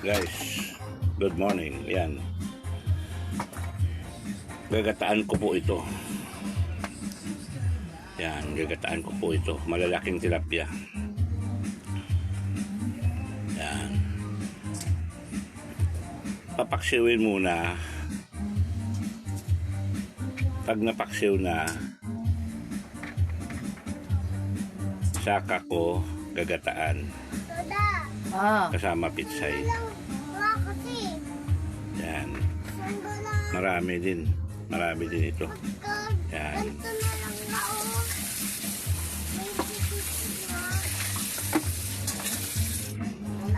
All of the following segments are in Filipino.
Guys, good morning. Yan. Gagataan ko po ito. Yan, gagataan ko po ito. Malalaking tilapia. Yan. Papaksiwin muna. Pag napaksiw na, saka ko gagataan Ah, kasama pitsay. Yan. Marami din. Marami din ito. Yan.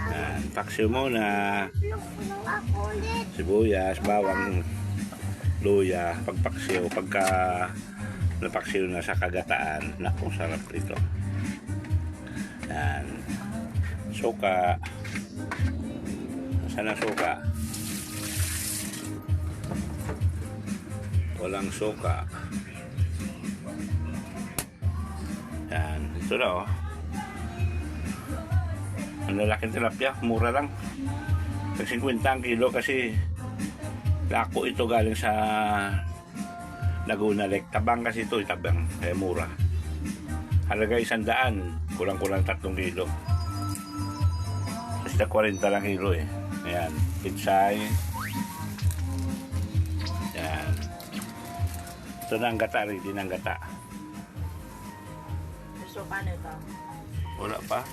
Yan. Paksiw muna. Sibuyas, bawang, luya, pagpaksiw. Pagka napaksiw na sa kagataan, naku, sarap ito. Yan. Suka. Saan ang suka? Walang suka. Yan. Ito na oh. Ang lalaking tilapia, mura lang. Tag 50 ang kilo kasi lako ito galing sa Laguna Lake. Tabang kasi ito, tabang. Kaya mura. Halaga isang daan, kulang-kulang tatlong kilo. Basta 40 lang kilo eh. Ayan, pitsay. Ayan. Ito na ang gata, ready na ang gata. gusto ka nito. Wala pa.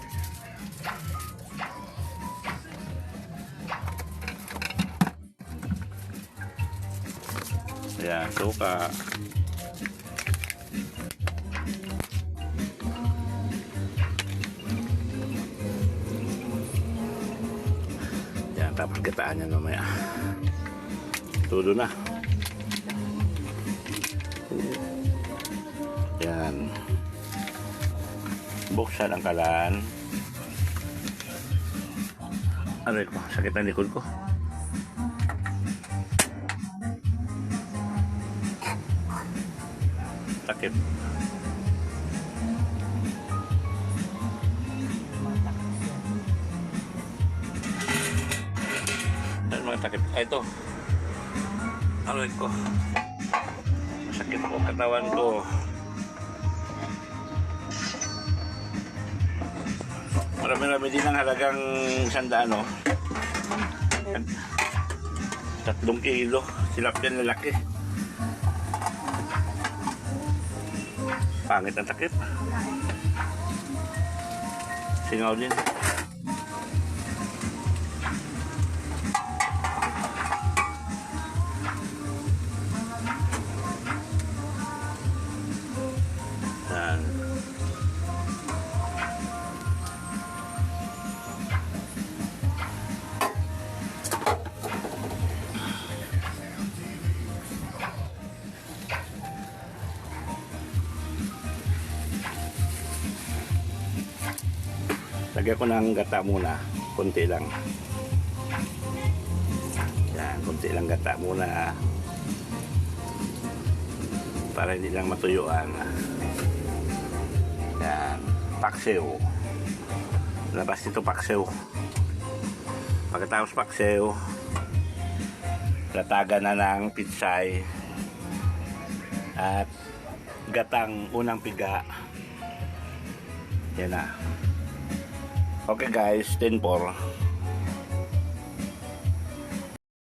Ayan, suka. Yan, gataan niya mamaya. Tulo na. Yan. Buksan ang kalan. Aray ko, sakit ang likod ko. Takip. Ano mga takip? Ah, ito. Aray ko. Sakit ko katawan ko. Marami-rami din ang halagang sandaan, no? Tatlong kilo. Tilapia na laki. Pangit ang takip. Singaw din. Yan. Lagyan ko ng gata muna. Kunti lang. Yan, kunti lang gata muna. Para hindi lang matuyuan. Yan, paksiw. Labas dito paksiw. Pagkatapos paksiw, latagan na ng pitsay at gatang unang piga. Yan na. Okay guys, 10 4.